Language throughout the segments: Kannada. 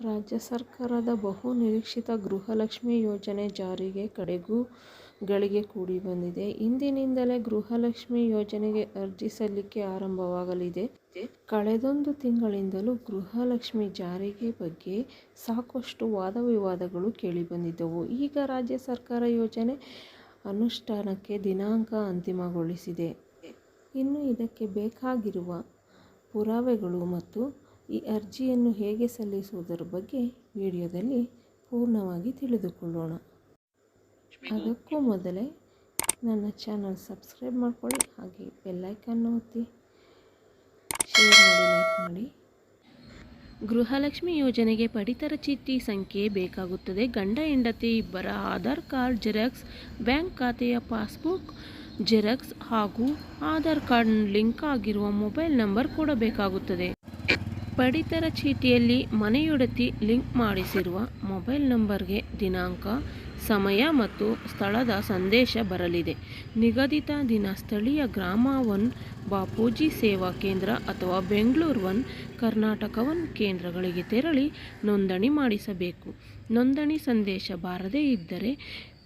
ರಾಜ್ಯ ಸರ್ಕಾರದ ಬಹು ನಿರೀಕ್ಷಿತ ಗೃಹಲಕ್ಷ್ಮಿ ಯೋಜನೆ ಜಾರಿಗೆ ಕಡೆಗೂ ಗಳಿಗೆ ಕೂಡಿ ಬಂದಿದೆ. ಇಂದಿನಿಂದಲೇ ಗೃಹಲಕ್ಷ್ಮಿ ಯೋಜನೆಗೆ ಅರ್ಜಿ ಸಲ್ಲಿಕೆ ಆರಂಭವಾಗಲಿದೆ. ಕಳೆದೊಂದು ತಿಂಗಳಿಂದಲೂ ಗೃಹಲಕ್ಷ್ಮಿ ಜಾರಿಗೆ ಬಗ್ಗೆ ಸಾಕಷ್ಟು ವಾದ ವಿವಾದಗಳು ಕೇಳಿಬಂದಿದ್ದವು. ಈಗ ರಾಜ್ಯ ಸರ್ಕಾರ ಯೋಜನೆ ಅನುಷ್ಠಾನಕ್ಕೆ ದಿನಾಂಕ ಅಂತಿಮಗೊಳಿಸಿದೆ. ಇನ್ನು ಇದಕ್ಕೆ ಬೇಕಾಗಿರುವ ಪುರಾವೆಗಳು ಮತ್ತು ಈ ಅರ್ಜಿಯನ್ನು ಹೇಗೆ ಸಲ್ಲಿಸುವುದರ ಬಗ್ಗೆ ವಿಡಿಯೋದಲ್ಲಿ ಪೂರ್ಣವಾಗಿ ತಿಳಿದುಕೊಳ್ಳೋಣ. ಅದಕ್ಕೂ ಮೊದಲೇ ನನ್ನ ಚಾನಲ್ ಸಬ್ಸ್ಕ್ರೈಬ್ ಮಾಡಿಕೊಳ್ಳಿ ಹಾಗೆ ಬೆಲ್ ಐಕಾನ್ ಒತ್ತಿ ಶೇರ್ ಮಾಡಿ ಲೈಕ್ ಮಾಡಿ. ಗೃಹಲಕ್ಷ್ಮಿ ಯೋಜನೆಗೆ ಪಡಿತರ ಚೀಟಿ ಸಂಖ್ಯೆ ಬೇಕಾಗುತ್ತದೆ. ಗಂಡ ಹೆಂಡತಿ ಇಬ್ಬರ ಆಧಾರ್ ಕಾರ್ಡ್ ಜೆರಾಕ್ಸ್, ಬ್ಯಾಂಕ್ ಖಾತೆಯ ಪಾಸ್ಬುಕ್ ಜೆರಾಕ್ಸ್ ಹಾಗೂ ಆಧಾರ್ ಕಾರ್ಡ್ ಲಿಂಕ್ ಆಗಿರುವ ಮೊಬೈಲ್ ನಂಬರ್ ಕೊಡಬೇಕಾಗುತ್ತದೆ. ಪಡಿತರ ಚೀಟಿಯಲ್ಲಿ ಮನೆಯೊಡತಿ ಲಿಂಕ್ ಮಾಡಿಸಿರುವ ಮೊಬೈಲ್ ನಂಬರ್ಗೆ ದಿನಾಂಕ, ಸಮಯ ಮತ್ತು ಸ್ಥಳದ ಸಂದೇಶ ಬರಲಿದೆ. ನಿಗದಿತ ದಿನ ಸ್ಥಳೀಯ ಗ್ರಾಮ ಒನ್ ಬಾಪೂಜಿ ಸೇವಾ ಕೇಂದ್ರ ಅಥವಾ ಬೆಂಗಳೂರು ಒನ್, ಕರ್ನಾಟಕ ಒನ್ ಕೇಂದ್ರಗಳಿಗೆ ತೆರಳಿ ನೋಂದಣಿ ಮಾಡಿಸಬೇಕು. ನೋಂದಣಿ ಸಂದೇಶ ಬಾರದೇ ಇದ್ದರೆ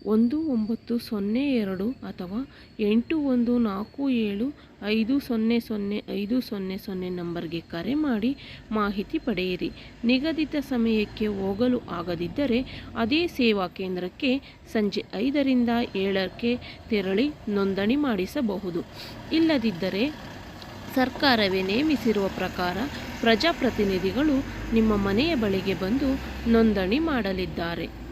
ಒಂದು ಒಂಬತ್ತು ಸೊನ್ನೆ ಎರಡು ಅಥವಾ ಎಂಟು ಒಂದು ನಾಲ್ಕು ಏಳು ಐದು ಸೊನ್ನೆ ಸೊನ್ನೆ ಐದು ಸೊನ್ನೆ ಸೊನ್ನೆ ನಂಬರ್ಗೆ ಕರೆ ಮಾಡಿ ಮಾಹಿತಿ ಪಡೆಯಿರಿ. ನಿಗದಿತ ಸಮಯಕ್ಕೆ ಹೋಗಲು ಆಗದಿದ್ದರೆ ಅದೇ ಸೇವಾ ಕೇಂದ್ರಕ್ಕೆ ಸಂಜೆ ಐದರಿಂದ ಏಳಕ್ಕೆ ತೆರಳಿ ನೋಂದಣಿ ಮಾಡಿಸಬಹುದು. ಇಲ್ಲದಿದ್ದರೆ ಸರ್ಕಾರವೇ ನೇಮಿಸಿರುವ ಪ್ರಕಾರ ಪ್ರಜಾಪ್ರತಿನಿಧಿಗಳು ನಿಮ್ಮ ಮನೆಯ ಬಳಿಗೆ ಬಂದು ನೋಂದಣಿ ಮಾಡಲಿದ್ದಾರೆ.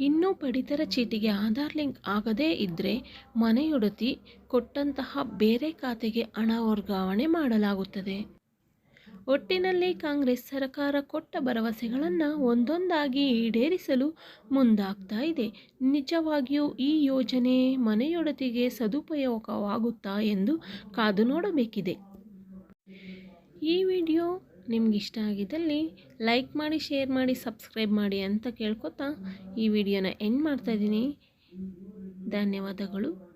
ಇನ್ನು ಪಡಿತರ ಚೀಟಿಗೆ ಆಧಾರ್ ಲಿಂಕ್ ಆಗದೇ ಇದ್ದರೆ ಮನೆಯೊಡತಿ ಕೊಟ್ಟಂತಹ ಬೇರೆ ಖಾತೆಗೆ ಹಣ ವರ್ಗಾವಣೆ ಮಾಡಲಾಗುತ್ತದೆ. ಒಟ್ಟಿನಲ್ಲಿ ಕಾಂಗ್ರೆಸ್ ಸರಕಾರ ಕೊಟ್ಟ ಭರವಸೆಗಳನ್ನು ಒಂದೊಂದಾಗಿ ಈಡೇರಿಸಲು ಮುಂದಾಗ್ತಾ ಇದೆ. ನಿಜವಾಗಿಯೂ ಈ ಯೋಜನೆ ಮನೆಯೊಡತಿಗೆ ಸದುಪಯೋಗವಾಗುತ್ತಾ ಎಂದು ಕಾದು ನೋಡಬೇಕಿದೆ. ಈ ವಿಡಿಯೋ ನಿಮ್ಗಿಷ್ಟ ಆಗಿದ್ದಲ್ಲಿ ಲೈಕ್ ಮಾಡಿ, ಶೇರ್ ಮಾಡಿ, ಸಬ್ಸ್ಕ್ರೈಬ್ ಮಾಡಿ ಅಂತ ಕೇಳ್ಕೊತಾ ಈ ವಿಡಿಯೋನ ಎಂಡ್ ಮಾಡ್ತಾಯಿದ್ದೀನಿ ಧನ್ಯವಾದಗಳು.